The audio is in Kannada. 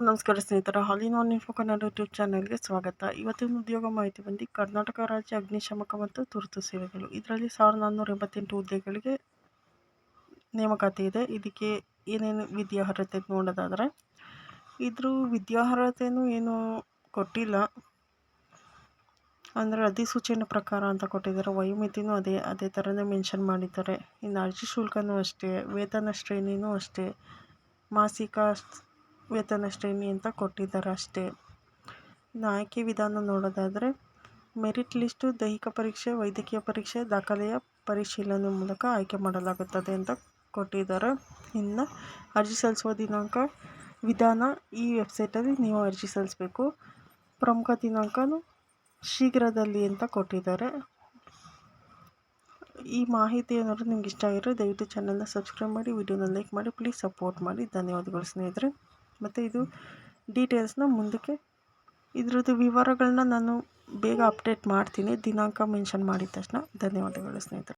ನಮಸ್ಕಾರ ಸ್ನೇಹಿತರ ಹಾಲಿನ ಇನ್ಫೋ ಕನ್ನಡ ಯೂಟ್ಯೂಬ್ ಚಾನಲ್ಗೆ ಸ್ವಾಗತ. ಇವತ್ತಿನ ಉದ್ಯೋಗ ಮಾಹಿತಿ ಬಂದು ಕರ್ನಾಟಕ ರಾಜ್ಯ ಅಗ್ನಿಶಾಮಕ ಮತ್ತು ತುರ್ತು ಸೇವೆಗಳು. ಇದರಲ್ಲಿ ಸಾವಿರದ ನಾನ್ನೂರ ಎಂಬತ್ತೆಂಟು ಹುದ್ದೆಗಳಿಗೆ ನೇಮಕಾತಿ ಇದೆ. ಇದಕ್ಕೆ ಏನೇನು ವಿದ್ಯಾರ್ಹತೆ ನೋಡೋದಾದರೆ, ಇದ್ರ ವಿದ್ಯಾರ್ಹತೆಯೂ ಏನು ಕೊಟ್ಟಿಲ್ಲ. ಅಂದರೆ ಅಧಿಸೂಚನೆ ಪ್ರಕಾರ ಅಂತ ಕೊಟ್ಟಿದ್ದಾರೆ. ವಯೋಮಿತಿನೂ ಅದೇ ಅದೇ ಥರನೇ ಮೆನ್ಷನ್ ಮಾಡಿದ್ದಾರೆ. ಇನ್ನು ಅರ್ಜಿ ಶುಲ್ಕನೂ ಅಷ್ಟೇ, ವೇತನ ಶ್ರೇಣಿನೂ ಅಷ್ಟೇ, ಮಾಸಿಕ ವೇತನ ಶ್ರೇಣಿ ಅಂತ ಕೊಟ್ಟಿದ್ದಾರೆ ಅಷ್ಟೇ. ಇನ್ನು ಆಯ್ಕೆ ವಿಧಾನ ನೋಡೋದಾದರೆ, ಮೆರಿಟ್ ಲಿಸ್ಟು, ದೈಹಿಕ ಪರೀಕ್ಷೆ, ವೈದ್ಯಕೀಯ ಪರೀಕ್ಷೆ, ದಾಖಲೆಯ ಪರಿಶೀಲನೆ ಮೂಲಕ ಆಯ್ಕೆ ಮಾಡಲಾಗುತ್ತದೆ ಅಂತ ಕೊಟ್ಟಿದ್ದಾರೆ. ಇನ್ನು ಅರ್ಜಿ ಸಲ್ಲಿಸುವ ದಿನಾಂಕ, ವಿಧಾನ ಈ ವೆಬ್ಸೈಟಲ್ಲಿ ನೀವು ಅರ್ಜಿ ಸಲ್ಲಿಸಬೇಕು. ಪ್ರಮುಖ ದಿನಾಂಕನೂ ಶೀಘ್ರದಲ್ಲಿ ಅಂತ ಕೊಟ್ಟಿದ್ದಾರೆ. ಈ ಮಾಹಿತಿ ಏನಾದರೂ ನಿಮ್ಗೆ ಇಷ್ಟ ಆಗಿರೋ ದಯವಿಟ್ಟು ಚಾನಲ್ನ ಸಬ್ಸ್ಕ್ರೈಬ್ ಮಾಡಿ ವಿಡಿಯೋನ ಲೈಕ್ ಮಾಡಿ ಪ್ಲೀಸ್ ಸಪೋರ್ಟ್ ಮಾಡಿ. ಧನ್ಯವಾದಗಳು ಸ್ನೇಹಿತರೆ. ಮತ್ತು ಇದು ಡೀಟೇಲ್ಸ್ನ ಮುಂದಕ್ಕೆ ಇದರದ್ದು ವಿವರಗಳನ್ನ ನಾನು ಬೇಗ ಅಪ್ಡೇಟ್ ಮಾಡ್ತೀನಿ. ದಿನಾಂಕ ಮೆನ್ಷನ್ ಮಾಡಿದ ತಕ್ಷಣ ಧನ್ಯವಾದಗಳು ಸ್ನೇಹಿತರೆ.